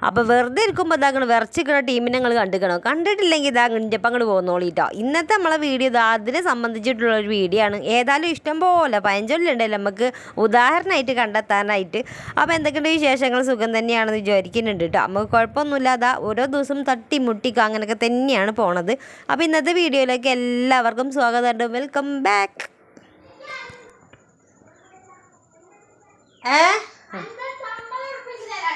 അപ്പോൾ വെറുതെ ഇരിക്കുമ്പോൾ ഇതാകണം വിറച്ചിക്കുന്ന ടീമിനെ നിങ്ങൾ കണ്ടിക്കണം? കണ്ടിട്ടില്ലെങ്കിൽ ഇതാ ഇഞ്ചപ്പം അങ്ങോട്ട് പോകുന്നോളിട്ടോ ഇന്നത്തെ നമ്മളെ വീഡിയോ ഇതാ അതിനെ സംബന്ധിച്ചിട്ടുള്ള ഒരു വീഡിയോ ആണ്. ഏതായാലും ഇഷ്ടം പോലെ പഴഞ്ചൊല്ലുണ്ടല്ലോ നമുക്ക് ഉദാഹരണമായിട്ട് കണ്ടെത്താനായിട്ട്. അപ്പോൾ എന്തൊക്കെയുണ്ട് വിശേഷങ്ങൾ? സുഖം തന്നെയാണെന്ന് വിചാരിക്കുന്നുണ്ട് കേട്ടോ നമുക്ക് കുഴപ്പമൊന്നുമില്ല അതാ ഓരോ ദിവസം തട്ടി മുട്ടിക്കുക അങ്ങനെയൊക്കെ തന്നെയാണ് പോണത്. അപ്പോൾ ഇന്നത്തെ വീഡിയോയിലേക്ക് എല്ലാവർക്കും സ്വാഗതം വെൽക്കം ബാക്ക് ഏ?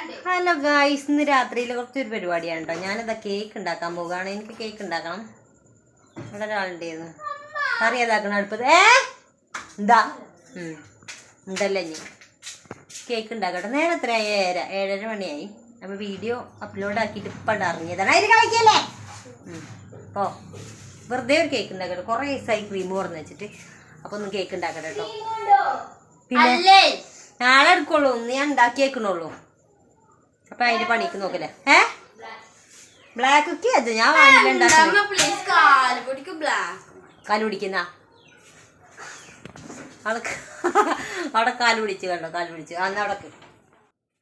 ഹലോ ഗായ്സ് ഇന്ന് രാത്രിയിൽ കുറച്ചൊരു പരിപാടിയാണ് കേട്ടോ ഞാനിതാ കേക്ക് ഉണ്ടാക്കാൻ പോവുകയാണ്. എനിക്ക് കേക്ക് ഉണ്ടാക്കണം. ഇവിടെ ഒരാളുണ്ടായിരുന്നു. കറി ഏതാക്കണം അടുപ്പത് ഏ? എന്താ ഉണ്ടല്ലേ ഇനി. കേക്ക് ഉണ്ടാക്കട്ടെ. നേരെ എത്ര ഏഴര. ഏഴര മണിയായി. അപ്പോൾ വീഡിയോ അപ്ലോഡ് ആക്കിയിട്ട് ഇപ്പം ഇറങ്ങിയതാണ്. അതിന് കളിക്കല്ലേ? ഓ വെറുതെ ഒരു കേക്ക് ഉണ്ടാക്കട്ടെ. കുറേ ദിവസമായി ക്രീം കുറഞ്ഞ് വെച്ചിട്ട്. അപ്പോൾ ഒന്ന് കേക്ക് ഉണ്ടാക്കട്ടെ കേട്ടോ പിന്നെ നാളെ എടുക്കുള്ളൂ. ഒന്ന് ഞാൻ ഉണ്ടാക്കി വെക്കണുള്ളൂ അപ്പൊ അതിന്റെ പണിക്ക് നോക്കല്ലേ? ഏ? ബ്ലാക്ക് കുക്കി അത് ഞാൻ കാലുപിടിക്കുന്ന അവിടെ കാലുപിടിച്ച് കണ്ടോ കാലുപിടിച്ച് അന്ന് അവിടെ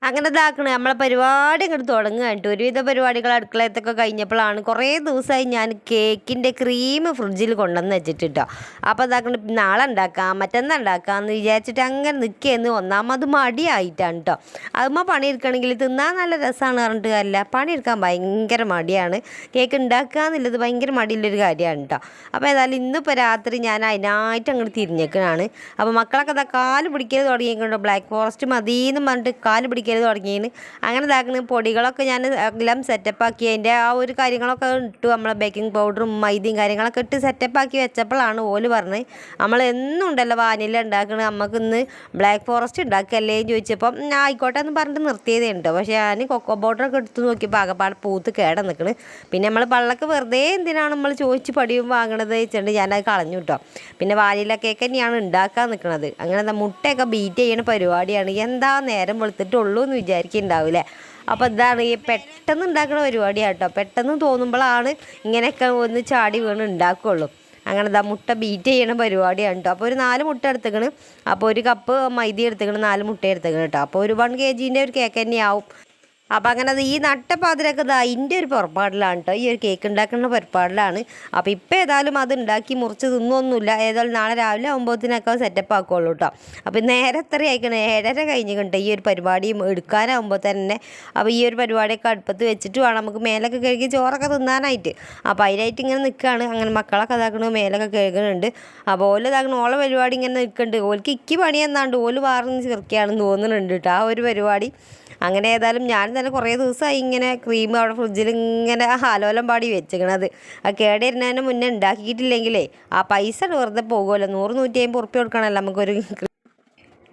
അങ്ങനെ ഇതാക്കണേ. നമ്മളെ പരിപാടി ഇങ്ങോട്ട് തുടങ്ങുക കേട്ടോ. ഒരുവിധ പരിപാടികൾ അടുക്കളയത്തൊക്കെ കഴിഞ്ഞപ്പോഴാണ് കുറേ ദിവസമായി ഞാൻ കേക്കിന്റെ ക്രീം ഫ്രിഡ്ജിൽ കൊണ്ടുവന്ന് വെച്ചിട്ടോ അപ്പോൾ ഇതാക്കണ നാളെ ഉണ്ടാക്കാം മറ്റന്നാ ഉണ്ടാക്കാം എന്ന് വിചാരിച്ചിട്ട് അങ്ങനെ നിൽക്കുകയെന്ന് ഒന്നാമത് മടിയായിട്ടാണ് കേട്ടോ. അതുമ്മ പണിയെടുക്കണമെങ്കിൽ തിന്നാൻ നല്ല രസമാണ് പറഞ്ഞിട്ട് അല്ല പണിയെടുക്കാൻ ഭയങ്കര മടിയാണ്. കേക്ക് ഉണ്ടാക്കുക എന്നുള്ളത് ഭയങ്കര മടിയുള്ളൊരു കാര്യമാണ് കേട്ടോ. അപ്പോൾ ഏതായാലും ഇന്നിപ്പോൾ രാത്രി ഞാൻ അതിനായിട്ട് അങ്ങോട്ട് തിരിഞ്ഞേക്കണാണ്. അപ്പോൾ മക്കളൊക്കെ ഇതാ കാൽ പിടിക്കൽ തുടങ്ങിയിട്ടുണ്ടോ ബ്ലാക്ക് ഫോറസ്റ്റ് മതിയെന്ന് പറഞ്ഞിട്ട് കാൽ പിടിക്കൽ തുടങ്ങിയത് അങ്ങനെ ഇതാക്കുന്ന പൊടികളൊക്കെ ഞാൻ എല്ലാം സെറ്റപ്പ് ആക്കി അതിന്റെ ആ ഒരു കാര്യങ്ങളൊക്കെ ഇട്ടു. നമ്മളെ ബേക്കിംഗ് പൗഡറും മൈദയും കാര്യങ്ങളൊക്കെ ഇട്ട് സെറ്റപ്പ് ആക്കി വെച്ചപ്പോഴാണ് ഓൽ പറഞ്ഞത്. നമ്മൾ എന്നും ഉണ്ടല്ലോ വാനില ഉണ്ടാക്കണത്. നമുക്ക് ഇന്ന് ബ്ലാക്ക് ഫോറസ്റ്റ് ഉണ്ടാക്കല്ലേ എന്ന് ചോദിച്ചപ്പം "ഉം, ആയിക്കോട്ടെ എന്ന് പറഞ്ഞിട്ട് നിർത്തിയതേ ഉണ്ട് പക്ഷേ ഞാൻ കൊക്കോ പൗഡറൊക്കെ എടുത്ത് നോക്കി ആകെപ്പാട് പൂത്ത് കേട നിൽക്കണ് പിന്നെ നമ്മൾ പള്ളക്ക് വെറുതെ എന്തിനാണ് നമ്മൾ ചോദിച്ച് പടിയും വാങ്ങണത് വെച്ചിട്ട് ഞാനത് കളഞ്ഞു കേട്ടോ പിന്നെ വാനില കേക്ക് തന്നെയാണ് ഉണ്ടാക്കാൻ നിൽക്കുന്നത് അങ്ങനെ മുട്ടയൊക്കെ ബീറ്റ് ചെയ്യണ പരിപാടിയാണ്. എന്താ നേരം വെളുത്തിട്ടുള്ളൂ. എന്ന് വിചാരിക്കുന്നുണ്ടാവില്ലേ അപ്പോൾ ഇതാണ് ഈ പെട്ടെന്ന് ഉണ്ടാക്കുന്ന പരിപാടിയാണ് കേട്ടോ. പെട്ടെന്ന് തോന്നുമ്പോഴാണ് ഇങ്ങനെയൊക്കെ ഒന്ന് ചാടി വീണ് ഉണ്ടാക്കുകയുള്ളൂ അങ്ങനെ ഇതാ മുട്ട ബീറ്റ് ചെയ്യണ പരിപാടിയാണ് കേട്ടോ. അപ്പോൾ ഒരു നാല് മുട്ട എടുത്തേക്കണ്. അപ്പോൾ ഒരു കപ്പ് മൈദ എടുത്തേക്കണ് നാല് മുട്ട എടുത്തേക്കണ് കേട്ടോ. അപ്പോൾ ഒരു വൺ കെ ജീന്റെ ഒരു കേക്ക് തന്നെയാവും. അപ്പം അങ്ങനെ ഈ നട്ടപ്പാതിരൊക്കെ ഇതാ അതിന്റെ ഒരു പുറപ്പാടിലാണ് കേട്ടോ ഈ ഒരു കേക്ക് ഉണ്ടാക്കുന്ന പുറപ്പാടിലാണ്. അപ്പോൾ ഇപ്പം ഏതായാലും അത് ഉണ്ടാക്കി മുറിച്ച് തിന്നൊന്നുമില്ല. ഏതായാലും നാളെ രാവിലെ ആകുമ്പോഴത്തേനൊക്കെ സെറ്റപ്പ് ആക്കുള്ളൂ കേട്ടോ അപ്പോൾ നേരെ എത്ര ആയിക്കണേ? ഏഴര കഴിഞ്ഞിട്ടുണ്ട് ഈ ഒരു പരിപാടിയും എടുക്കാനാകുമ്പോൾ തന്നെ. അപ്പോൾ ഈ ഒരു പരിപാടിയൊക്കെ അടുപ്പത്ത് വെച്ചിട്ട് വേണം നമുക്ക് മേലൊക്കെ കഴുകി ചോറൊക്കെ തിന്നാനായിട്ട്. അപ്പോൾ അതിനായിട്ട് ഇങ്ങനെ നിൽക്കുകയാണ് അങ്ങനെ മക്കളൊക്കെ ഇതാക്കണ മേലൊക്കെ കഴുകുന്നുണ്ട് അപ്പോൾ ഓൽ ഇതാക്കണ ഓളെ പരിപാടി ഇങ്ങനെ നിൽക്കുന്നുണ്ട് ഓൽക്ക് ഇക്കി പണി എന്നാണ്ട് ഓൽ വാർന്ന് ചെറുക്കിയാണെന്ന് തോന്നുന്നുണ്ട് കേട്ടോ ആ ഒരു പരിപാടി അങ്ങനെ ഏതായാലും ഞാൻ തന്നെ കുറേ ദിവസമായി ഇങ്ങനെ ക്രീം അവിടെ ഫ്രിഡ്ജിൽ ഇങ്ങനെ ഹാലോലം പാടി വെച്ചിരിക്കണത് ആ കേടിരുന്നതിന് മുന്നേ ഉണ്ടാക്കിയിട്ടില്ലെങ്കിലേ ആ പൈസ വെറുതെ പോകുമല്ലോ. നൂറ് നൂറ്റി അമ്പത് ഉറുപ്പ്യ കൊടുക്കണമല്ലോ നമുക്കൊരു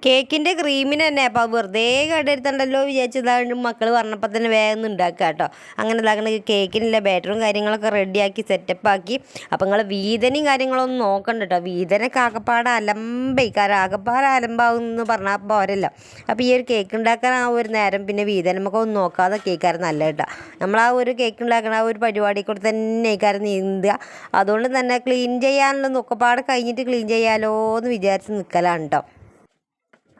കേക്കിന്റെ ക്രീമിന് തന്നെ. അപ്പോൾ വെറുതെ കേടെടുത്തണ്ടല്ലോ വിചാരിച്ചതാണ് മക്കൾ പറഞ്ഞപ്പോൾ തന്നെ വേഗം ഉണ്ടാക്കുക കേട്ടോ അങ്ങനെ ഇതാക്കണ കേക്കിനുള്ള ബാറ്ററും കാര്യങ്ങളൊക്കെ റെഡിയാക്കി സെറ്റപ്പ് ആക്കി. അപ്പോൾ നിങ്ങൾ വീതനയും കാര്യങ്ങളൊന്നും നോക്കണ്ട കേട്ടോ വീതനൊക്കെ ആകപ്പാട് കാരണം ആകപ്പാട് അലമ്പാവും എന്ന് പറഞ്ഞാൽ പോരല്ലോ. അപ്പോൾ ഈ ഒരു കേക്ക് ഉണ്ടാക്കാൻ ആ ഒരു നേരം പിന്നെ വീതനം നമുക്ക് ഒന്നും നോക്കാതെ കേൾക്കാറ് നല്ല കേട്ടോ നമ്മൾ ആ ഒരു കേക്ക് ഉണ്ടാക്കണ ആ ഒരു പരിപാടി കൂടെ തന്നെ കേൾക്കാറ് നീന്തുക. അതുകൊണ്ട് തന്നെ ക്ലീൻ ചെയ്യാനുള്ള നോക്കപ്പാട് കഴിഞ്ഞിട്ട് ക്ലീൻ ചെയ്യാലോ എന്ന് വിചാരിച്ച് നിൽക്കലാണ് കേട്ടോ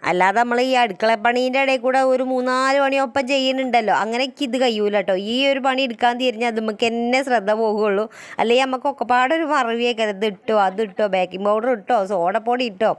അല്ലാതെ നമ്മൾ ഈ അടുക്കള പണീന്റെ ഇടയിൽ കൂടെ ഒരു മൂന്നാൽ പണിയൊപ്പം ചെയ്യുന്നുണ്ടല്ലോ. അങ്ങനെയൊക്കെ ഇത് കഴിയൂല കേട്ടോ ഈ ഒരു പണി എടുക്കാൻ തിരിഞ്ഞാൽ അത് നമുക്ക് എന്നെ ശ്രദ്ധ പോകുള്ളൂ. അല്ലെങ്കിൽ നമുക്ക് ഒക്കെപ്പാടെ ഒരു മറവിയൊക്കെ ഇത് ഇട്ടോ അത് ഇട്ടോ ബേക്കിംഗ് പൗഡർ ഇട്ടോ സോഡപ്പൊടി ഇട്ടോ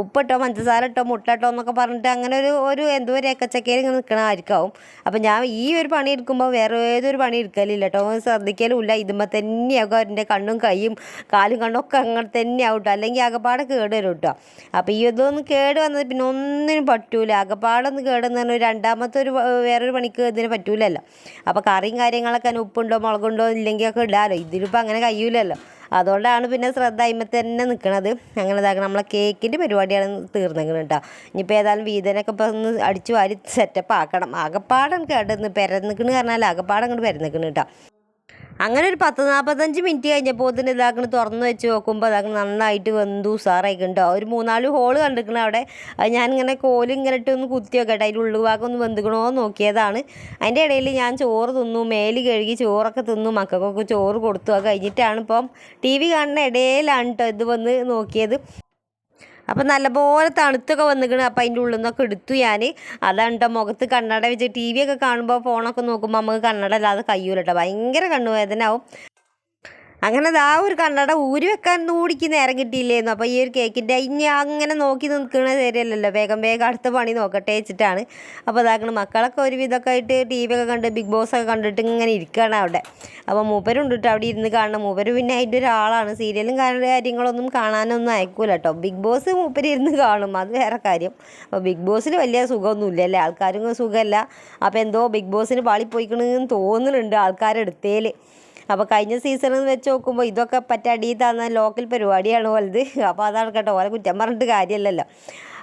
ഉപ്പിട്ടോ പഞ്ചസാര ഇട്ടോ മുട്ട ഇട്ടോ എന്നൊക്കെ പറഞ്ഞിട്ട് അങ്ങനെ ഒരു ഒരു എന്തോ ഒരു ഏക്കച്ചക്കയിൽ ഇങ്ങനെ നിൽക്കണമായിരിക്കും അപ്പം ഞാൻ ഈ ഒരു പണി എടുക്കുമ്പോൾ വേറെ ഏതൊരു പണി എടുക്കലില്ല കേട്ടോ ശ്രദ്ധിക്കലുമില്ല. ഇതുമ്പോൾ തന്നെയാകും അവരുടെ കണ്ണും കൈയും കാലും കണ്ണും ഒക്കെ അങ്ങനെ തന്നെയാവും കേട്ടോ അല്ലെങ്കിൽ ആകെപ്പാടെ കേട് വരും കേട്ടോ അപ്പോൾ ഈ ഇതൊന്നും കേട് വന്നത് പിന്നെ ഒന്നിനും പറ്റൂല. ആകപ്പാടൊന്ന് കേടെന്ന് പറഞ്ഞാൽ രണ്ടാമത്തെ ഒരു വേറൊരു പണിക്ക് ഇതിന് പറ്റൂലല്ലോ. അപ്പോൾ കറിയും കാര്യങ്ങളൊക്കെ ഉപ്പുണ്ടോ മുളകുണ്ടോ ഇല്ലെങ്കിൽ ഒക്കെ ഇടാലോ. ഇതിലിപ്പോൾ അങ്ങനെ കഴിയൂലല്ലോ. അതുകൊണ്ടാണ് പിന്നെ ശ്രദ്ധ അതിമ തന്നെ നിൽക്കണത് അങ്ങനെ ഇതാക്കണം നമ്മളെ കേക്കിന്റെ പരിപാടിയാണ് തീർന്നെങ്കിലും കേട്ടോ. ഇനിയിപ്പോൾ ഏതായാലും വീതനൊക്കെ ഇപ്പോൾ ഒന്ന് അടിച്ചു വാരി സെറ്റപ്പ് ആക്കണം. ആകപ്പാടം കേട്ടെന്ന് പെരന്നിക്കണ് പറഞ്ഞാൽ ആകപ്പാടം അങ്ങോട്ട് പെരന്നിക്കണ് കേട്ടോ. അങ്ങനെ ഒരു പത്ത് നാൽപ്പത്തഞ്ച് മിനിറ്റ് കഴിഞ്ഞപ്പോൾ ഇതിന് ഇതാക്കണ തുറന്ന് വെച്ച് നോക്കുമ്പോൾ അതാക്കണ നന്നായിട്ട് വെന്തു ഉസാറായിക്കുണ്ടോ ഒരു മൂന്നാൽ ഹോൾ കണ്ടിരിക്കണ അവിടെ. അത് ഞാനിങ്ങനെ കോൽ ഇങ്ങനെ ഇട്ട് ഒന്ന് കുത്തി വെക്കട്ടെ അതിന്റെ ഉള്ളു ഒന്ന് വെന്തുക്കണോ നോക്കിയതാണ്. അതിന്റെ ഇടയിൽ ഞാൻ ചോറ് തിന്നു മേൽ കഴുകി ചോറൊക്കെ തിന്നു മക്കൾക്കൊക്കെ ചോറ് കൊടുത്തു. അത് കഴിഞ്ഞിട്ടാണ് ഇപ്പം ടി വി കാണുന്ന ഇടയിലാണ് കേട്ടോ ഇത് വന്ന് നോക്കിയത്. അപ്പം നല്ലപോലെ തണുത്തൊക്കെ വന്നിക്കണ്. അപ്പം അതിന്റെ ഉള്ളിൽ നിന്നൊക്കെ എടുത്തു ഞാൻ അതാണ് കേട്ടോ മുഖത്ത് കണ്ണട വെച്ച്. ടി വി ഒക്കെ കാണുമ്പോൾ ഫോണൊക്കെ നോക്കുമ്പോൾ നമുക്ക് കണ്ണട അല്ലാതെ കഴിയൂല കേട്ടോ ഭയങ്കര കണ്ണുവേദന ആവും അങ്ങനെ ദാ ഒരു കണ്ണട ഊരി വെക്കാൻ കൂടിക്ക് നേരം കിട്ടിയില്ലായിരുന്നു അപ്പോൾ ഈ ഒരു കേക്കിന്റെ ഇനി അങ്ങനെ നോക്കി നിൽക്കുന്ന ശരിയല്ലല്ലോ വേഗം വേഗം അടുത്ത പണി നോക്കട്ടെ വെച്ചിട്ടാണ്. അപ്പോൾ ഇതാക്കണം മക്കളൊക്കെ ഒരു വിധമൊക്കെ ആയിട്ട് ടി വി ഒക്കെ കണ്ട് ബിഗ് ബോസ് ഒക്കെ കണ്ടിട്ട് ഇങ്ങനെ ഇരിക്കുകയാണ് അവിടെ. അപ്പോൾ മൂപ്പരുണ്ട് അവിടെ ഇരുന്ന് കാണണം. മൂപ്പര് പിന്നെ അതിന്റെ ഒരാളാണ്. സീരിയലും കാര്യ- കാര്യങ്ങളൊന്നും കാണാനൊന്നും അയക്കൂല കേട്ടോ. ബിഗ് ബോസ് മൂപ്പര് ഇരുന്ന് കാണും. അത് വേറെ കാര്യം. അപ്പോൾ ബിഗ് ബോസിൽ വലിയ സുഖമൊന്നുമില്ല അല്ലേ? ആൾക്കാരും സുഖമല്ല. അപ്പോൾ എന്തോ ബിഗ് ബോസിന് പാളിപ്പോയിക്കണെന്ന് തോന്നുന്നുണ്ട് ആൾക്കാരെടുത്തേൽ അപ്പോൾ കഴിഞ്ഞ സീസണിൽ വെച്ച് നോക്കുമ്പോൾ ഇതൊക്കെ പറ്റടി തന്ന ലോക്കൽ പരിപാടിയാണ് വലുത് അപ്പോൾ അതാണ് കേട്ടോ ഓരോ കുറ്റം പറഞ്ഞിട്ട് കാര്യമല്ലല്ലോ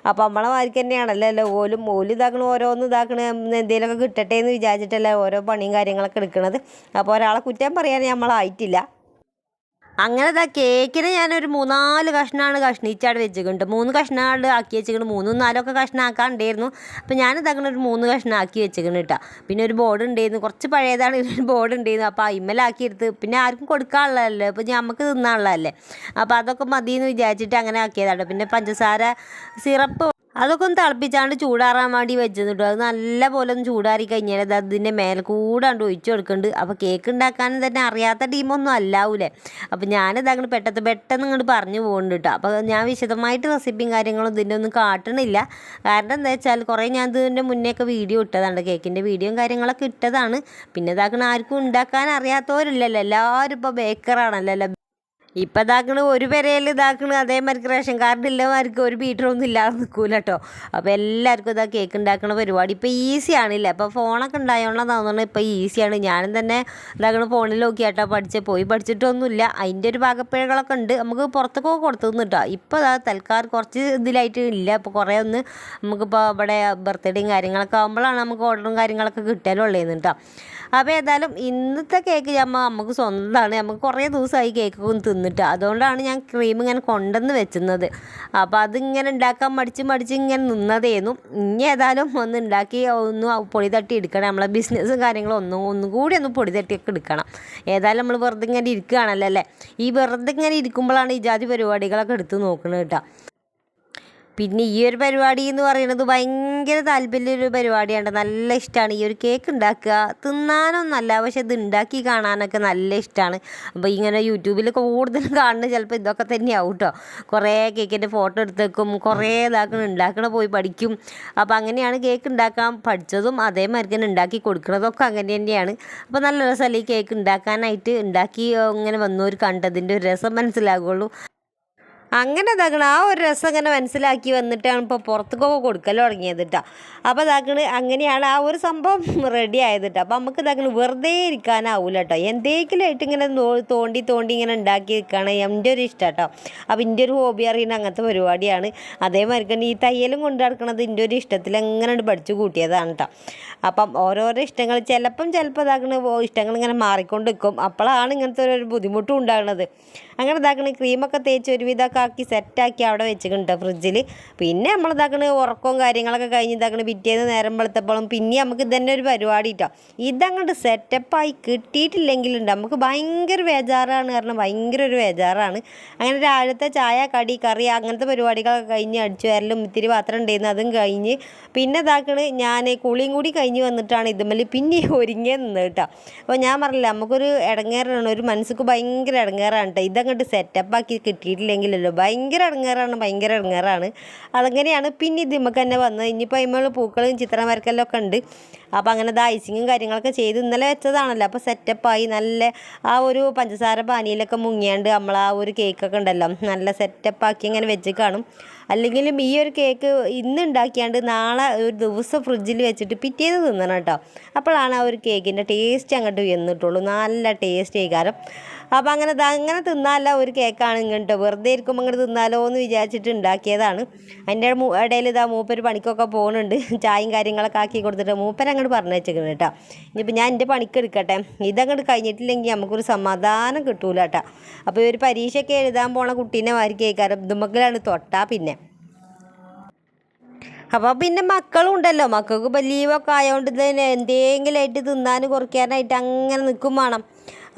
അപ്പോൾ നമ്മളെ മാർക്ക് തന്നെയാണല്ലോ ഓലും ഓൽ ഇതാക്കണ ഓരോന്ന് ഇതാക്കണ എന്തെങ്കിലുമൊക്കെ കിട്ടട്ടെ എന്ന് വിചാരിച്ചിട്ടല്ലേ ഓരോ പണിയും കാര്യങ്ങളൊക്കെ എടുക്കണത്. അപ്പോൾ ഒരാളെ കുറ്റം പറയാൻ നമ്മളായിട്ടില്ല. അങ്ങനെ ഇതാ കേക്കിന് ഞാനൊരു മൂന്നാൽ കഷ്ണമാണ് കഷ്ണിച്ചാട് വെച്ചിട്ടുണ്ട് മൂന്ന് കഷ്ണാട് ആക്കി വെച്ചിട്ടുണ്ട് മൂന്നും നാലൊക്കെ കഷ്ണം ആക്കാണ്ടായിരുന്നു അപ്പോൾ ഞാൻ അങ്ങനെ ഒരു മൂന്ന് കഷ്ണം ആക്കി വെച്ചിട്ടുണ്ട് കേട്ടോ പിന്നെ ഒരു ബോർഡ് ഉണ്ടായിരുന്നു കുറച്ച് പഴയതാണ് ഒരു ബോർഡ് ഉണ്ടായിരുന്നു അപ്പോൾ ഇമ്മലാക്കിയെടുത്ത് പിന്നെ ആർക്കും കൊടുക്കാനുള്ളതല്ലേ? അപ്പോൾ നമുക്ക് തിന്നാനുള്ളതല്ലേ? അപ്പോൾ അതൊക്കെ മതിയെന്ന് വിചാരിച്ചിട്ട് അങ്ങനെ ആക്കിയതാണ് പിന്നെ പഞ്ചസാര സിറപ്പ് അതൊക്കെ ഒന്ന് തിളപ്പിച്ചാണ്ട് ചൂടാറാൻ വേണ്ടി വെച്ചത് കേട്ടോ. അത് നല്ല പോലെ ഒന്ന് ചൂടാറി കഴിഞ്ഞാൽ അത് അതിന്റെ മേലെ കൂടാണ്ട് ഒഴിച്ചു കൊടുക്കുന്നുണ്ട് അപ്പോൾ കേക്ക് ഉണ്ടാക്കാനും തന്നെ അറിയാത്ത ടീമൊന്നും അല്ലാവൂലേ. അപ്പോൾ ഞാനിത് അങ്ങോട്ട് പെട്ടെന്ന് പെട്ടെന്ന് ഇങ്ങോട്ട് പറഞ്ഞു പോകുന്നുണ്ട് കേട്ടോ. അപ്പോൾ ഞാൻ വിശദമായിട്ട് റെസിപ്പിയും കാര്യങ്ങളും ഇതിന്റെ ഒന്നും കാട്ടണില്ല. കാരണം എന്താ വെച്ചാൽ കുറേ ഞാൻ ഇതിന്റെ മുന്നേ ഒക്കെ വീഡിയോ ഇട്ടതാണ് കേക്കിന്റെ വീഡിയോയും കാര്യങ്ങളൊക്കെ ഇട്ടതാണ്. പിന്നെ ഇതാക്കണ ആർക്കും ഉണ്ടാക്കാൻ അറിയാത്തവരില്ലല്ലോ. എല്ലാവരും ഇപ്പോൾ ബേക്കറാണല്ലോ ഇപ്പം ഇതാക്കണ ഒരു പെരയിൽ ഇതാക്കണ അതേമാതിരി റേഷൻ കാർഡ് ഇല്ലമാർക്ക് ഒരു ബീറ്ററൊന്നും ഇല്ലാതെ നിൽക്കൂല കേട്ടോ അപ്പോൾ എല്ലാവർക്കും ഇതാ കേക്ക് ഉണ്ടാക്കുന്ന പരിപാടി ഇപ്പോൾ ഈസി ആണില്ലേ. അപ്പോൾ ഫോണൊക്കെ ഉണ്ടായോണ്ടാന്ന് തോന്നുന്നു ഇപ്പോൾ ഈസിയാണ് ഞാനും തന്നെ ഇതാക്കണ ഫോണിൽ നോക്കി കേട്ടോ പഠിച്ച്. പോയി പഠിച്ചിട്ടൊന്നുമില്ല അതിന്റെ ഒരു പാകപ്പിഴകളൊക്കെ ഉണ്ട് നമുക്ക് പുറത്തൊക്കെ കൊടുത്തു കേട്ടോ ഇപ്പോൾ അതാ തൽക്കാർ കുറച്ച് ഇതിലായിട്ട് ഇല്ല. ഇപ്പോൾ കുറേ ഒന്ന് നമുക്കിപ്പോൾ ഇവിടെ ബർത്ത്ഡേയും കാര്യങ്ങളൊക്കെ ആകുമ്പോഴാണ് നമുക്ക് ഓർഡറും കാര്യങ്ങളൊക്കെ കിട്ടാനുള്ളതെന്ന് കേട്ടോ അപ്പോൾ ഏതായാലും ഇന്നത്തെ കേക്ക് ഞമ്മ നമുക്ക് സ്വന്തമാണ്. നമുക്ക് കുറേ ദിവസമായി കേക്ക് ഒന്ന് തിന്നിട്ട്. അതുകൊണ്ടാണ് ഞാൻ ക്രീം ഇങ്ങനെ കൊണ്ടുവന്ന് വെച്ചുന്നത് അപ്പോൾ അതിങ്ങനെ ഉണ്ടാക്കാൻ മടിച്ച് മടിച്ച് ഇങ്ങനെ നിന്നതേന്നു. ഇനി ഏതായാലും ഒന്ന് ഉണ്ടാക്കി ഒന്ന് പൊടി തട്ടി എടുക്കണം. നമ്മളെ ബിസിനസ്സും കാര്യങ്ങളും ഒന്നും ഒന്നും കൂടി ഒന്ന് പൊടി തട്ടിയൊക്കെ എടുക്കണം. ഏതായാലും നമ്മൾ വെറുതെ ഇങ്ങനെ ഇരിക്കുകയാണല്ലോ അല്ലേ? ഈ വെറുതെ ഇങ്ങനെ ഇരിക്കുമ്പോഴാണ് ഈ ജാതി പരിപാടികളൊക്കെ എടുത്ത് നോക്കുന്നത് കേട്ടോ. പിന്നെ ഈ ഒരു പരിപാടി എന്ന് പറയുന്നത് ഭയങ്കര താല്പര്യമൊരു പരിപാടിയാണ്. നല്ല ഇഷ്ടമാണ് ഈ ഒരു കേക്ക് ഉണ്ടാക്കുക. തിന്നാനൊന്നല്ല പക്ഷെ ഇത് ഉണ്ടാക്കി കാണാനൊക്കെ നല്ല ഇഷ്ടമാണ് അപ്പോൾ ഇങ്ങനെ യൂട്യൂബിൽ കൂടുതൽ കാണുന്നത് ചിലപ്പോൾ ഇതൊക്കെ തന്നെയാവും കേട്ടോ കുറേ കേക്കിന്റെ ഫോട്ടോ എടുത്തേക്കും കുറേ ഇതാക്കണം ഉണ്ടാക്കണ പോയി പഠിക്കും. അപ്പോൾ അങ്ങനെയാണ് കേക്ക് ഉണ്ടാക്കാൻ പഠിച്ചതും അതേമാതിരി തന്നെ ഉണ്ടാക്കി കൊടുക്കുന്നതൊക്കെ അങ്ങനെ തന്നെയാണ്. അപ്പോൾ നല്ല രസമല്ലേ ഈ കേക്ക് ഉണ്ടാക്കാനായിട്ട്. ഉണ്ടാക്കി ഇങ്ങനെ വന്നവർ കണ്ടതിന്റെ ഒരു രസം മനസ്സിലാകുള്ളൂ അങ്ങനെ ഇതാക്കണ ആ ഒരു രസം അങ്ങനെ മനസ്സിലാക്കി വന്നിട്ടാണ് ഇപ്പോൾ പുറത്തേക്കൊക്കെ കൊടുക്കൽ തുടങ്ങിയത് കേട്ടോ അപ്പോൾ ഇതാക്കണ് അങ്ങനെയാണ് ആ ഒരു സംഭവം റെഡി ആയത് കേട്ടോ അപ്പോൾ നമുക്ക് ഇതാക്കണ് വെറുതെ ഇരിക്കാനാവില്ല കേട്ടോ എന്തെങ്കിലും ആയിട്ട് ഇങ്ങനെ തോണ്ടി തോണ്ടി ഇങ്ങനെ ഉണ്ടാക്കി നിൽക്കുകയാണ് എന്റെ ഒരു ഇഷ്ടം കേട്ടോ അപ്പോൾ എന്റെ ഒരു ഹോബി അറിയുന്ന അങ്ങനത്തെ പരിപാടിയാണ്. അതേമാതിരി തന്നെ ഈ തയ്യലും കൊണ്ടു നടക്കുന്നത് എന്റെ ഒരു ഇഷ്ടത്തിൽ എങ്ങനെ പഠിച്ചു കൂട്ടിയതാണ് കേട്ടോ അപ്പം ഓരോരോ ഇഷ്ടങ്ങൾ ചിലപ്പം ചിലപ്പോൾ ഇതാക്കണ ഇഷ്ടങ്ങൾ ഇങ്ങനെ മാറിക്കൊണ്ട് നിൽക്കും അപ്പോഴാണ് ഇങ്ങനത്തെ ഒരു ബുദ്ധിമുട്ടും ഉണ്ടാകുന്നത് അങ്ങനെ ഇതാക്കണ ക്രീമൊക്കെ തേച്ച് ഒരുവിധമൊക്കെ ആക്കി സെറ്റാക്കി അവിടെ വെച്ചിട്ടുണ്ട് ഫ്രിഡ്ജിൽ പിന്നെ നമ്മൾ ഇതാക്കണ ഉറക്കവും കാര്യങ്ങളൊക്കെ കഴിഞ്ഞ് ഇതാക്കണ പിറ്റേന്ന് നേരം വെളുത്തപ്പോഴും പിന്നെ നമുക്ക് ഇതന്നെ ഒരു പരിപാടി കേട്ടോ ഇതങ്ങോട്ട് സെറ്റപ്പായി കിട്ടിയിട്ടില്ലെങ്കിലുണ്ട്. നമുക്ക് ഭയങ്കര ബേജാറാണ് കാരണം ഭയങ്കര ഒരു ബേജാറാണ്. അങ്ങനെ രാവിലത്തെ ചായ കടി കറി അങ്ങനത്തെ പരിപാടികളൊക്കെ കഴിഞ്ഞ് അടിച്ചു വരലും ഇത്തിരി പാത്രം ഉണ്ടായിരുന്നു അതും കഴിഞ്ഞ് പിന്നെ ഇതാക്കണ് ഞാൻ കുളിയും കൂടി കഴിഞ്ഞ് വന്നിട്ടാണ് ഇതുമല്ലി പിന്നെ ഒരുങ്ങിയ നിന്ന് കേട്ടോ അപ്പോൾ ഞാൻ പറഞ്ഞില്ല നമുക്കൊരു ഇടങ്ങേറാണ് ഒരു മനസ്സിക്ക് ഭയങ്കര ഇടങ്ങേറാണ് കേട്ടോ ഇതങ്ങോട്ട് സെറ്റപ്പാക്കി കിട്ടിയിട്ടില്ലെങ്കിലല്ലോ. ഭയങ്കര ഇടങ്ങേറാണ് ഭയങ്കര ഇടങ്ങേറാണ്. അതങ്ങനെയാണ്. പിന്നെ ഇത് നമുക്ക് തന്നെ വന്നത്. ഇനിയിപ്പോൾ അതിന്മേൽ പൂക്കളും ചിത്രം വരക്കലും ഒക്കെ ഉണ്ട്. അപ്പോൾ അങ്ങനെ ദൈസിങ്ങും കാര്യങ്ങളൊക്കെ ചെയ്ത് ഇന്നലെ വെച്ചതാണല്ലോ. അപ്പോൾ സെറ്റപ്പായി നല്ല ആ ഒരു പഞ്ചസാര പാനിയിലൊക്കെ മുങ്ങിയാണ്ട് നമ്മൾ ആ ഒരു കേക്കൊക്കെ ഉണ്ടല്ലോ. നല്ല സെറ്റപ്പാക്കി ഇങ്ങനെ വെച്ച് കാണും. അല്ലെങ്കിലും ഈ ഒരു കേക്ക് ഇന്ന് ഉണ്ടാക്കിയാണ്ട് നാളെ ഒരു ദിവസം ഫ്രിഡ്ജിൽ വെച്ചിട്ട് പിറ്റേന്ന് തിന്നണം കേട്ടോ. അപ്പോഴാണ് ആ ഒരു കേക്കിന്റെ ടേസ്റ്റ് അങ്ങോട്ട് എന്നിട്ടുള്ളൂ നല്ല ടേസ്റ്റ് ചെയ്കാരം അപ്പോൾ അങ്ങനെ അങ്ങനെ തിന്നാല ഒരു കേക്കാണ് ഇങ്ങോട്ട്. വെറുതെ ഇരിക്കുമ്പോൾ ഇങ്ങോട്ട് തിന്നാലോ എന്ന് വിചാരിച്ചിട്ട് ഉണ്ടാക്കിയതാണ് അതിന്റെ ഇടയിൽ ഇതാ മൂപ്പര് പണിക്കൊക്കെ പോകുന്നുണ്ട് ചായയും കാര്യങ്ങളൊക്കെ ആക്കി കൊടുത്തിട്ട് മൂപ്പര് അങ്ങോട്ട് പറഞ്ഞു വെച്ചേക്കണം കേട്ടോ. ഇനിയിപ്പോൾ ഞാൻ എന്റെ പണിക്ക് എടുക്കട്ടെ. ഇതങ്ങോട്ട് കഴിഞ്ഞിട്ടില്ലെങ്കിൽ നമുക്കൊരു സമാധാനം കിട്ടൂല കേട്ടോ. അപ്പോൾ ഒരു പരീക്ഷയ്ക്ക് എഴുതാൻ പോണ കുട്ടീനെ വാരി കേൾക്കാറ് ദുമക്കിലാണ് തൊട്ടാ പിന്നെ. അപ്പോൾ പിന്നെ മക്കളും ഉണ്ടല്ലോ. മക്കൾക്ക് ഇപ്പോൾ ലീവൊക്കെ ആയതുകൊണ്ട് തന്നെ എന്തെങ്കിലുമായിട്ട് തിന്നാനും കുറയ്ക്കാനായിട്ട് അങ്ങനെ നിൽക്കും വേണം.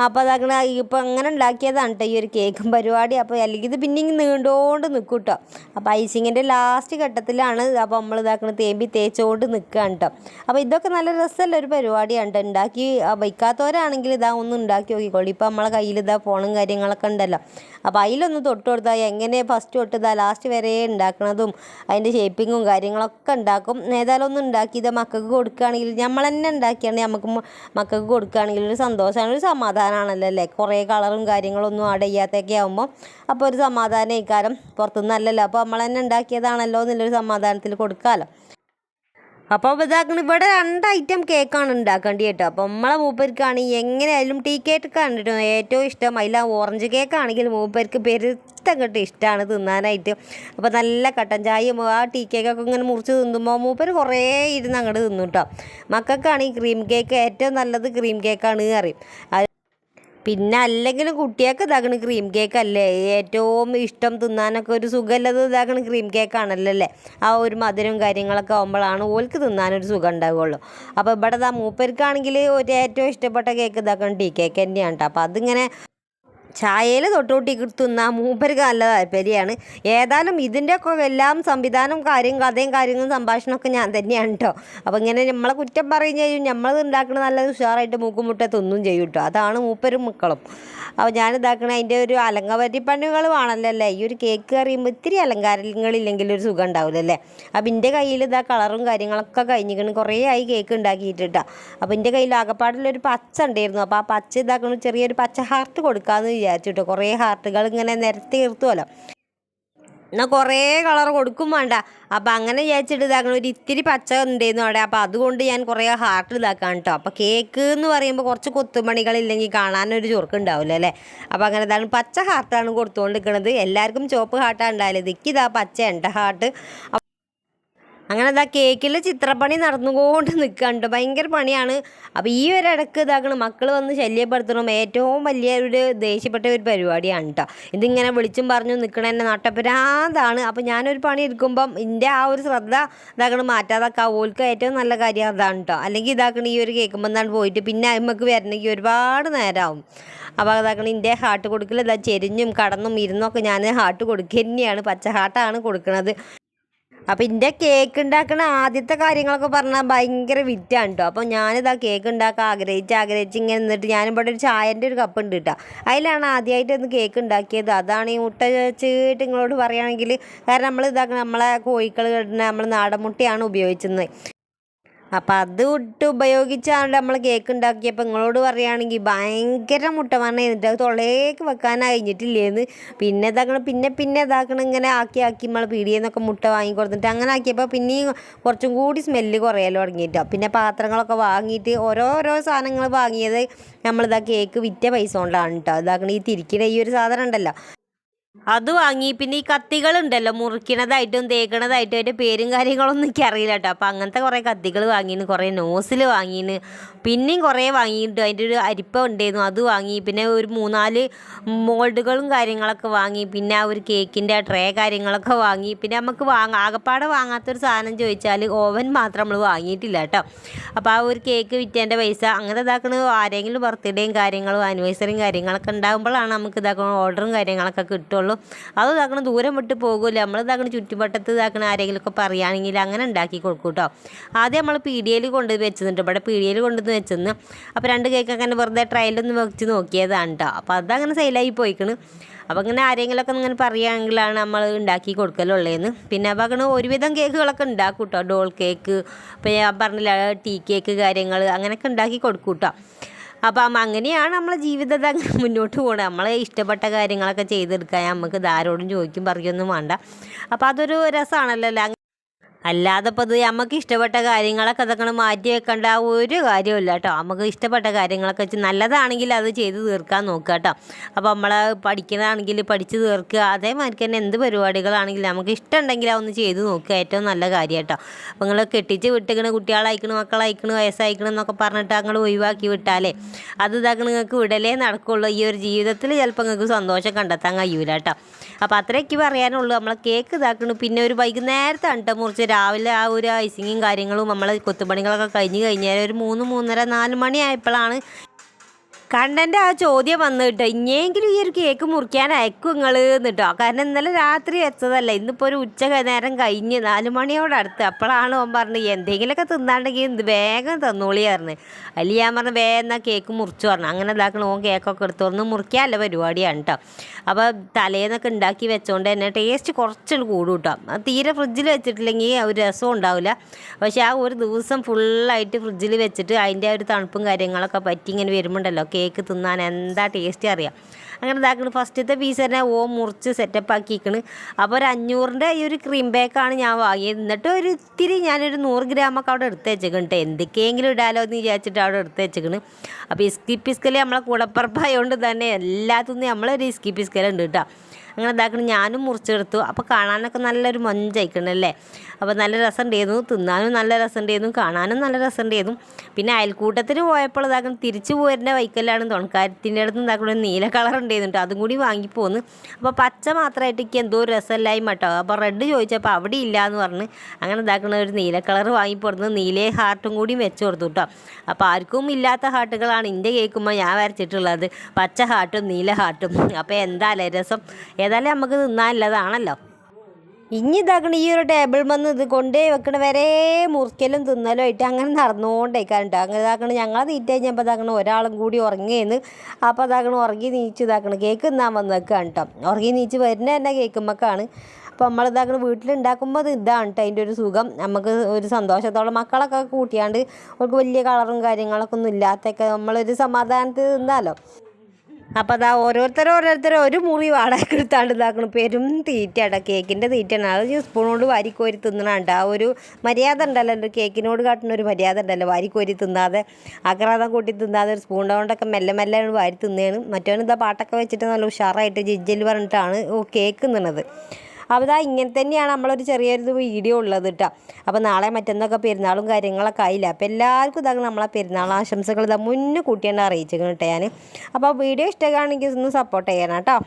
അപ്പോൾ അതങ്ങനെ ഇപ്പം അങ്ങനെ ഉണ്ടാക്കിയതാണ് കേട്ടോ ഈ ഒരു കേക്കും പരിപാടി. അപ്പോൾ അല്ലെങ്കിൽ ഇത് പിന്നെ ഇങ്ങനെ നീണ്ടുകൊണ്ട് നിൽക്കും കേട്ടോ അപ്പോൾ ഐസിങ്ങിന്റെ ലാസ്റ്റ് ഘട്ടത്തിലാണ് അപ്പോൾ നമ്മൾ ഇതാക്കണ തേമ്പി തേച്ചുകൊണ്ട് നിൽക്കുകയാണ് കേട്ടോ അപ്പോൾ ഇതൊക്കെ നല്ല രസമുള്ള ഒരു പരിപാടിയാണ് കേട്ടോ ഉണ്ടാക്കി വയ്ക്കാത്തവരാണെങ്കിൽ ഇതാ ഒന്ന് ഉണ്ടാക്കി നോക്കിക്കോളൂ. ഇപ്പോൾ നമ്മളെ കയ്യിൽ ഇതാ ഫോണും കാര്യങ്ങളൊക്കെ ഉണ്ടല്ലോ. അപ്പോൾ അതിലൊന്ന് തൊട്ട് കൊടുത്താൽ എങ്ങനെ ഫസ്റ്റ് തൊട്ട് ഇതാ ലാസ്റ്റ് വരെ ഉണ്ടാക്കണതും അതിന്റെ ഷേപ്പിങ്ങും കാര്യങ്ങളൊക്കെ ഉണ്ടാക്കും. ഏതായാലും ഒന്ന് ഉണ്ടാക്കി ഇത് മക്കൾക്ക് കൊടുക്കുകയാണെങ്കിൽ നമ്മൾ തന്നെ ഉണ്ടാക്കിയാണെങ്കിൽ നമുക്ക് മക്കൾക്ക് കൊടുക്കുകയാണെങ്കിൽ ഒരു സന്തോഷമാണ് ഒരു സമാധാനമാണല്ലോ അല്ലേ? കുറേ കളറും കാര്യങ്ങളൊന്നും ആഡ് ചെയ്യാത്തൊക്കെ ആകുമ്പോൾ അപ്പോൾ ഒരു സമാധാനം ഇക്കാരം പുറത്തുനിന്നല്ലല്ലോ. അപ്പോൾ നമ്മൾ തന്നെ ഉണ്ടാക്കിയതാണല്ലോ എന്നുള്ളൊരു സമാധാനത്തിൽ കൊടുക്കാമല്ലോ അപ്പോൾ ഇതാക്കണം ഇവിടെ രണ്ട് ഐറ്റം കേക്കാണ് ഉണ്ടാക്കേണ്ടി കേട്ടോ. അപ്പോൾ നമ്മളെ മൂപ്പർക്കാണ് എങ്ങനെയായാലും ടീ കേക്കാണ് കേട്ടോ ഏറ്റവും ഇഷ്ടം. അതിൽ ഓറഞ്ച് ഓറഞ്ച് കേക്കാണെങ്കിൽ മൂപ്പർക്ക് പെരുത്തം കേട്ടോ ഇഷ്ടമാണ് തിന്നാനായിട്ട്. അപ്പോൾ നല്ല കട്ടൻ ചായയും ആ ടീ കേക്കൊക്കെ ഇങ്ങനെ മുറിച്ച് തിന്നുമ്പോൾ മൂപ്പർ കുറേ ഇരുന്ന് അങ്ങോട്ട് തിന്നു കേട്ടോ. മക്കൾക്കാണ് ഈ ക്രീം കേക്ക് ഏറ്റവും നല്ലത് ക്രീം കേക്കാണ് അറിയും പിന്നെ അല്ലെങ്കിലും കുട്ടിയൊക്കെ ഇതാക്കണ ക്രീം കേക്ക് അല്ലേ? ഏറ്റവും ഇഷ്ടം തിന്നാനൊക്കെ ഒരു സുഖമല്ലത് ഇതാക്കണ ക്രീം കേക്കാണല്ലോ അല്ലേ? ആ ഒരു മധുരവും കാര്യങ്ങളൊക്കെ ആകുമ്പോഴാണ് ഓൾക്ക് തിന്നാനൊരു സുഖം ഉണ്ടാവുകയുള്ളൂ അപ്പോൾ ഇവിടെ മൂപ്പർക്കാണെങ്കിൽ ഒരു ഏറ്റവും ഇഷ്ടപ്പെട്ട കേക്ക് ഇതാക്കണം ടീ കേക്ക് തന്നെയാണ് കേട്ടോ അപ്പോൾ അതിങ്ങനെ ചായയിൽ തൊട്ടുകൂട്ടി കിട്ടുന്ന മൂപ്പർക്ക് നല്ല താല്പര്യമാണ്. ഏതായാലും ഇതിന്റെയൊക്കെ എല്ലാം സംവിധാനം കാര്യം കഥയും കാര്യങ്ങളും സംഭാഷണമൊക്കെ ഞാൻ തന്നെയാണ് കേട്ടോ അപ്പോൾ ഇങ്ങനെ നമ്മളെ കുറ്റം പറയും ചെയ്യും. നമ്മളത് ഉണ്ടാക്കുന്നത് നല്ല ഉഷാറായിട്ട് മൂക്കുമുട്ട തിന്നും ചെയ്യും കേട്ടോ അതാണ് മൂപ്പരും മക്കളും. അപ്പോൾ ഞാൻ ഇതാക്കണ അതിന്റെ ഒരു അലങ്കാരപ്പണികൾ വേണമല്ലോ അല്ലേ? ഈ ഒരു കേക്ക് അറിയുമ്പോൾ ഇത്തിരി അലങ്കാരങ്ങളില്ലെങ്കിൽ ഒരു സുഖം ഉണ്ടാവില്ലല്ലേ അപ്പോൾ അപ്പം എന്റെ കയ്യിൽ ഇതാ കളറും കാര്യങ്ങളൊക്കെ കഴിഞ്ഞിരിക്കണം കുറേ ആയി കേക്ക് ഉണ്ടാക്കിയിട്ടാ അപ്പോൾ എന്റെ കയ്യിൽ ആകപ്പാടിലൊരു പച്ച ഉണ്ടായിരുന്നു. അപ്പോൾ ആ പച്ച ഇതാക്കണ ചെറിയൊരു പച്ച ഹാർട്ട് കൊടുക്കാമെന്ന് വിചാരിച്ചിട്ടോ. കുറേ ഹാർട്ടുകൾ ഇങ്ങനെ നിരത്തി നിർത്തുമല്ലോ എന്നാൽ കുറേ കളർ കൊടുക്കും വേണ്ട. അപ്പം അങ്ങനെ വിചാരിച്ചിട്ട് ഇതാക്കണം ഒരു ഇത്തിരി പച്ച ഉണ്ടായിരുന്നു അവിടെ അപ്പോൾ അതുകൊണ്ട് ഞാൻ കുറേ ഹാർട്ട് ഇതാക്കാൻ കേട്ടോ. അപ്പോൾ കേക്ക് എന്ന് പറയുമ്പോൾ കുറച്ച് കൊത്തുമണികളില്ലെങ്കിൽ കാണാനൊരു ചുരുക്കം ഉണ്ടാവില്ല അല്ലേ? അപ്പോൾ അങ്ങനെ ഇതാണ് പച്ച ഹാർട്ടാണ് കൊടുത്തുകൊണ്ട് നിൽക്കുന്നത് എല്ലാവർക്കും ചുവപ്പ് ഹാർട്ടാണ് ഉണ്ടാവില്ല ഇതിക്കിതാ പച്ച എന്റെ ഹാർട്ട്. അങ്ങനെ ഇതാ കേക്കിൽ ചിത്രപ്പണി നടന്നുകൊണ്ട് നിൽക്കാണ്ട് ഭയങ്കര പണിയാണ്. അപ്പോൾ ഈ ഒരു ഇടയ്ക്ക് ഇതാക്കണം മക്കൾ വന്ന് ശല്യപ്പെടുത്തണം. ഏറ്റവും വലിയ ഒരു ദേഷ്യപ്പെട്ട ഒരു പരിപാടിയാണ് കേട്ടോ ഇതിങ്ങനെ വിളിച്ചും പറഞ്ഞു നിൽക്കണ എന്നെ നട്ടപ്പരാതാണ് അപ്പോൾ ഞാനൊരു പണി എടുക്കുമ്പം എന്റെ ആ ഒരു ശ്രദ്ധ ഇതാക്കണം മാറ്റാതാക്കാം. ഓൾക്ക് ഏറ്റവും നല്ല കാര്യം അതാണ് കേട്ടോ അല്ലെങ്കിൽ ഇതാക്കണം ഈ ഒരു കേൾക്കുമ്പോൾ എന്താണ് പോയിട്ട് പിന്നെ അമ്മയ്ക്ക് വരണമെങ്കിൽ ഒരുപാട് നേരമാവും അപ്പോൾ അതാക്കണം എന്റെ ഹാർട്ട് കൊടുക്കൽ ഇതാ ചെരിഞ്ഞും കടന്നും ഇരുന്നൊക്കെ ഞാൻ ഹാർട്ട് കൊടുക്കുക തന്നെയാണ് പച്ച ഹാർട്ടാണ് കൊടുക്കുന്നത് അപ്പം എന്റെ കേക്ക് ഉണ്ടാക്കുന്ന ആദ്യത്തെ കാര്യങ്ങളൊക്കെ പറഞ്ഞാൽ ഭയങ്കര വിറ്റാണ് കേട്ടോ അപ്പോൾ ഞാനിതാ കേക്ക് ഉണ്ടാക്കാൻ ആഗ്രഹിച്ച് ആഗ്രഹിച്ച് ഇങ്ങനെ നിന്നിട്ട് ഞാനിവിടെ ഒരു ചായന്റെ ഒരു കപ്പ് ഉണ്ട് കേട്ടോ അതിലാണ് ആദ്യമായിട്ട് ഒന്ന് കേക്ക് ഉണ്ടാക്കിയത് അതാണ് ഈ മുട്ട വെച്ചിട്ട് നിങ്ങളോട് പറയുകയാണെങ്കിൽ കാരണം നമ്മൾ ഇതാക്കുന്ന നമ്മളെ കോഴിക്കൾ കിട്ടുന്ന നമ്മൾ നാടൻ മുട്ടയാണ് ഉപയോഗിച്ചിരുന്നത് അപ്പം അത് ഇട്ട് ഉപയോഗിച്ചാണ് നമ്മൾ കേക്ക് ഉണ്ടാക്കിയപ്പോൾ നിങ്ങളോട് പറയുകയാണെങ്കിൽ ഭയങ്കര മുട്ട പറഞ്ഞ എന്നിട്ട് അത് തൊള്ളേക്ക് വെക്കാൻ കഴിഞ്ഞിട്ടില്ലേന്ന് പിന്നെ ഇതാക്കണം പിന്നെ പിന്നെ ഇതാക്കണം ഇങ്ങനെ ആക്കി ആക്കി നമ്മൾ പീടിയെന്നൊക്കെ മുട്ട വാങ്ങി കൊടുത്തിട്ട് അങ്ങനെ ആക്കിയപ്പോൾ പിന്നെയും കുറച്ചും കൂടി സ്മെല്ല് കുറയല്ലോ തുടങ്ങിയിട്ടോ പിന്നെ പാത്രങ്ങളൊക്കെ വാങ്ങിയിട്ട് ഓരോരോ സാധനങ്ങൾ വാങ്ങിയത് നമ്മളിതാ കേക്ക് വിറ്റ പൈസ കൊണ്ടാണ് കേട്ടോ ഇതാക്കണം ഈ തിരിക്കണ ഈ ഒരു സാധനം ഉണ്ടല്ലോ. അത് വാങ്ങി. പിന്നെ ഈ കത്തികളുണ്ടല്ലോ മുറിക്കണതായിട്ടും തേക്കണതായിട്ടും അതിന്റെ പേരും കാര്യങ്ങളൊന്നും എനിക്ക് അറിയില്ല കേട്ടോ. അപ്പം അങ്ങനത്തെ കുറേ കത്തികൾ വാങ്ങിന് കുറേ നോസിൽ വാങ്ങിന്. പിന്നെയും കുറേ വാങ്ങിയിട്ട് അതിന്റെ ഒരു അരിപ്പ ഉണ്ടായിരുന്നു അത് വാങ്ങി. പിന്നെ ഒരു മൂന്നാൽ മോൾഡുകളും കാര്യങ്ങളൊക്കെ വാങ്ങി. പിന്നെ ആ ഒരു കേക്കിന്റെ ട്രേ കാര്യങ്ങളൊക്കെ വാങ്ങി. പിന്നെ നമുക്ക് വാങ്ങ ആകപ്പാടെ വാങ്ങാത്തൊരു സാധനം ചോദിച്ചാൽ ഓവൻ മാത്രം നമ്മൾ വാങ്ങിയിട്ടില്ല കേട്ടോ. അപ്പോൾ ആ ഒരു കേക്ക് വിറ്റേന്റെ പൈസ അങ്ങനെ ഇതാക്കണ ആരെങ്കിലും ബർത്ത്ഡേയും കാര്യങ്ങളും ആനിവേഴ്സറിയും കാര്യങ്ങളൊക്കെ ഉണ്ടാകുമ്പോഴാണ് നമുക്ക് ഇതാക്കുന്ന ഓർഡറും കാര്യങ്ങളൊക്കെ കിട്ടുള്ളൂ. അത് ഇതാക്കണം ദൂരം വിട്ട് പോകില്ല നമ്മൾ ഇതാക്കണ ചുറ്റുവട്ടത്ത് ഇതാക്കണ ആരെങ്കിലുമൊക്കെ പറയുകയാണെങ്കിൽ അങ്ങനെ ഉണ്ടാക്കി കൊടുക്കും കേട്ടോ ആദ്യം നമ്മൾ പീടിയയിൽ കൊണ്ട് വെച്ചിട്ടുണ്ട് ഇവിടെ പീടിയയിൽ കൊണ്ടുവന്ന് വെച്ചെന്ന്. അപ്പോൾ രണ്ട് കേക്ക് അങ്ങനെ വെറുതെ ട്രയലൊന്ന് വെച്ച് നോക്കിയതാണ് കേട്ടോ അപ്പോൾ അതങ്ങനെ സെയിലായി പോയിക്കണ്. അപ്പോൾ ഇങ്ങനെ ആരെങ്കിലുമൊക്കെ ഇങ്ങനെ പറയുകയാണെങ്കിലാണ് നമ്മൾ ഉണ്ടാക്കി കൊടുക്കലുള്ളതെന്ന് പിന്നെ അപ്പോൾ അങ്ങനെ ഒരുവിധം കേക്കുകളൊക്കെ ഉണ്ടാക്കും കേട്ടോ ഡോൾ കേക്ക് ഇപ്പോൾ ഞാൻ പറഞ്ഞില്ല ടീ കേക്ക് കാര്യങ്ങൾ അങ്ങനെയൊക്കെ ഉണ്ടാക്കി കൊടുക്കും കേട്ടോ അപ്പം അങ്ങനെയാണ് നമ്മളെ ജീവിതത്തെ മുന്നോട്ട് പോകുന്നത് നമ്മളെ ഇഷ്ടപ്പെട്ട കാര്യങ്ങളൊക്കെ ചെയ്തെടുക്കാൻ നമുക്ക് ഇതാരോടും ചോദിക്കും പറയൊന്നും വേണ്ട. അപ്പോൾ അതൊരു രസമാണല്ലോ അല്ലാതെ ഇപ്പോൾ ഇത് നമുക്ക് ഇഷ്ടപ്പെട്ട കാര്യങ്ങളൊക്കെ അതൊക്കെ മാറ്റി വെക്കേണ്ട ഒരു കാര്യമില്ല കേട്ടോ നമുക്ക് ഇഷ്ടപ്പെട്ട കാര്യങ്ങളൊക്കെ വെച്ച് നല്ലതാണെങ്കിൽ അത് ചെയ്ത് തീർക്കാൻ നോക്കുക കേട്ടോ അപ്പോൾ നമ്മൾ പഠിക്കുന്നതാണെങ്കിൽ പഠിച്ച് തീർക്കുക. അതേമാതിരി തന്നെ എന്ത് പരിപാടികളാണെങ്കിലും നമുക്ക് ഇഷ്ടമുണ്ടെങ്കിൽ അതൊന്ന് ചെയ്ത് നോക്കുക. ഏറ്റവും നല്ല കാര്യം കേട്ടോ അപ്പോൾ നിങ്ങൾ കെട്ടിച്ച് വിട്ടിക്കണ കുട്ടികളയക്കണ മക്കളയക്കണ വയസ്സയക്കണം എന്നൊക്കെ പറഞ്ഞിട്ട് അങ്ങോട്ട് ഒഴിവാക്കി വിട്ടാലേ അത് ഇതാക്കണ നിങ്ങൾക്ക് വിടലേ നടക്കുള്ളൂ. ഈ ഒരു ജീവിതത്തിൽ ചിലപ്പോൾ നിങ്ങൾക്ക് സന്തോഷം കണ്ടെത്താൻ കഴിയൂല കേട്ടോ അപ്പോൾ അത്രയൊക്കെ പറയാനുള്ളൂ. നമ്മളെ കേക്ക് ഇതാക്കണു. പിന്നെ ഒരു വൈകുന്നേരത്തെ അണ്ട മുറിച്ച് രാവിലെ ആ ഒരു ഐസിങ്ങും കാര്യങ്ങളും നമ്മളെ കൊത്തുപണികളൊക്കെ കഴിഞ്ഞ് കഴിഞ്ഞാൽ ഒരു മൂന്ന് മൂന്നര നാല് മണി ആയപ്പോഴാണ് കണ്ണന്റെ ആ ചോദ്യം വന്നു കേട്ടോ ഇനിയെങ്കിലും ഈ ഒരു കേക്ക് മുറിക്കാൻ അയക്കും നിങ്ങൾ എന്നിട്ടോ കാരണം ഇന്നലെ രാത്രി വെച്ചതല്ല ഇന്നിപ്പോൾ ഒരു ഉച്ച നേരം കഴിഞ്ഞ് നാല് മണിയോട് അടുത്ത്. അപ്പോഴാണ് ഓൻ പറഞ്ഞത് എന്തെങ്കിലുമൊക്കെ തിന്നാണ്ടെങ്കിൽ ഇത് വേഗം തന്നോളി പറഞ്ഞു. അതിൽ ഞാൻ പറഞ്ഞു വേഗം കേക്ക് മുറിച്ചു പറഞ്ഞു. അങ്ങനെ ഇതാക്കണം ഓൻ കേക്കൊക്കെ എടുത്തു പറഞ്ഞു മുറിക്കാനല്ല പരിപാടിയാണ് കേട്ടോ അപ്പോൾ തലേന്നൊക്കെ ഉണ്ടാക്കി വെച്ചോണ്ട് തന്നെ ടേസ്റ്റ് കുറച്ചുകൂടി കൂടും കേട്ടോ തീരെ ഫ്രിഡ്ജിൽ വെച്ചിട്ടില്ലെങ്കിൽ ഒരു രസം ഉണ്ടാവില്ല പക്ഷേ ആ ഒരു ദിവസം ഫുള്ളായിട്ട് ഫ്രിഡ്ജിൽ വെച്ചിട്ട് അതിന്റെ ഒരു തണുപ്പും കാര്യങ്ങളൊക്കെ പറ്റി ഇങ്ങനെ വരുമ്പോണ്ടല്ലോ കേക്ക് തിന്നാൻ എന്താ ടേസ്റ്റ് അറിയാം. അങ്ങനെ ഇതാക്കണ്. ഫസ്റ്റത്തെ പീസ് തന്നെ ഓ മുറിച്ച് സെറ്റപ്പ് ആക്കിക്കണ് അപ്പോൾ ഒരു അഞ്ഞൂറിന്റെ ഈ ഒരു ക്രീം ബേക്കാണ് ഞാൻ വാങ്ങിയത്. എന്നിട്ട് ഒരു ഇത്തിരി ഞാനൊരു നൂറ് ഗ്രാമൊക്കെ അവിടെ എടുത്ത് വെച്ചേക്കണ് കേട്ടോ എന്തൊക്കെയെങ്കിലും ഇടാലോ എന്ന് വിചാരിച്ചിട്ട് അവിടെ എടുത്ത് വെച്ചേക്കണ്. അപ്പോൾ ഇസ്കി പിസ്കൽ നമ്മളെ കൂടപ്പറപ്പായതുകൊണ്ട് തന്നെ എല്ലാത്തുനിന്നും നമ്മളൊരു ഇസ്കി ഉണ്ട് കേട്ടോ അങ്ങനെ ഇതാക്കണം. ഞാനും മുറിച്ചെടുത്തു. അപ്പോൾ കാണാനൊക്കെ നല്ലൊരു മൊഞ്ചയക്കണല്ലേ അപ്പോൾ നല്ല രസം ഉണ്ടായിരുന്നു. തിന്നാനും നല്ല രസം ഉണ്ടായിരുന്നു. കാണാനും നല്ല രസം ഉണ്ടായിരുന്നു. പിന്നെ അയൽക്കൂട്ടത്തിന് പോയപ്പോൾ ഇതാക്കണം. തിരിച്ചു പോരുന്ന വൈക്കലാണ് തുണക്കാരത്തിന്റെ അടുത്ത് ഇതാക്കണം നീല കളർ ഉണ്ടായിരുന്നു കേട്ടോ അതും കൂടി വാങ്ങിപ്പോന്ന്. അപ്പോൾ പച്ച മാത്രമായിട്ട് എനിക്ക് എന്തോ ഒരു രസമില്ലായ്മ കേട്ടോ അപ്പോൾ റെഡ് ചോദിച്ചപ്പോൾ അവിടെ ഇല്ല എന്ന് പറഞ്ഞ് അങ്ങനെ ഇതാക്കുന്ന ഒരു നീല കളർ വാങ്ങിപ്പോടുന്നത് നീലേ ഹാർട്ടും കൂടി വെച്ച് കൊടുത്തു കേട്ടോ അപ്പോൾ ആർക്കും ഇല്ലാത്ത ഹാർട്ടുകളാണ് എന്റെ കേൾക്കുമ്പോൾ ഞാൻ വരച്ചിട്ടുള്ളത്. പച്ച ഹാർട്ടും നീല ഹാർട്ടും അപ്പോൾ എന്തായാലും രസം? ഏതായാലും നമുക്ക് തിന്നാനുള്ളതാണല്ലോ. ഇനി ഇതാക്കണ ഈ ഒരു ടേബിൾ വന്ന് ഇത് കൊണ്ടേ വെക്കണ വരെ മുറിക്കലും തിന്നലും ആയിട്ട് അങ്ങനെ നടന്നുകൊണ്ടേക്കാണ് കേട്ടോ അങ്ങനെ ഇതാക്കണ ഞങ്ങളെ തീറ്റ കഴിഞ്ഞപ്പോൾ ഇതാക്കണ ഒരാളും കൂടി ഉറങ്ങിയെന്ന് അപ്പോൾ ഇതാക്കണ ഉറങ്ങി നീച്ച് ഇതാക്കണം കേക്ക് തിന്നാൻ വന്നേക്കാണ് കേട്ടോ ഉറങ്ങി നീച്ച് വരുന്ന തന്നെ കേൾക്കുമ്പോഴേക്കാണ് അപ്പോൾ നമ്മൾ ഇതാക്കണ വീട്ടിലുണ്ടാക്കുമ്പോൾ ഇതാണ് കേട്ടോ അതിന്റെ ഒരു സുഖം. നമുക്ക് ഒരു സന്തോഷത്തോളം മക്കളൊക്കെ കൂട്ടിയാണ്ട് അവർക്ക് വലിയ കളറും കാര്യങ്ങളൊക്കെ ഒന്നും ഇല്ലാത്തൊക്കെ നമ്മളൊരു സമാധാനത്തിൽ തിന്നാലോ അപ്പോൾ അതാ ഓരോരുത്തർ ഓരോരുത്തർ ഒരു മുറി വാടക എടുത്താണ്ട് ഇതാക്കണം. പെരും തീറ്റയാണ് കേക്കിന്റെ തീറ്റയാണ്. അത് സ്പൂണോട് വാരിക്കോരി തിന്നണാണ്ട്. ആ ഒരു മര്യാദ ഉണ്ടല്ലോ. കേക്കിനോട് കാട്ടുന്ന ഒരു മര്യാദ ഉണ്ടല്ലോ. വാരിക്കോരി തിന്നാതെ അക്രാതം കൂട്ടി തിന്നാതെ ഒരു സ്പൂൺ കൊണ്ടൊക്കെ മെല്ലെ മെല്ലെ വാരി തിന്നേണ് മറ്റവൻ ഇതാ പാട്ടൊക്കെ വെച്ചിട്ട് നല്ല ഉഷാറായിട്ട് ജിജ്ജൽ പറഞ്ഞിട്ടാണ് കേക്ക് തിന്നണത്. അപ്പോൾ ഇങ്ങനെ തന്നെയാണ് നമ്മളൊരു ചെറിയൊരു വീഡിയോ ഉള്ളത് കേട്ടോ അപ്പോൾ നാളെ മറ്റന്നൊക്കെ പെരുന്നാളും കാര്യങ്ങളൊക്കെ ആയില്ല? അപ്പോൾ എല്ലാവർക്കും ഇതാ നമ്മളെ പെരുന്നാൾ ആശംസകൾ ഇതാ മുന്നേ കൂട്ടിയാണ് അറിയിച്ചിരിക്കണം കേട്ടോ ഞാൻ അപ്പോൾ വീഡിയോ ഇഷ്ടമാണെങ്കിൽ ഒന്ന് സപ്പോർട്ട് ചെയ്യണം കേട്ടോ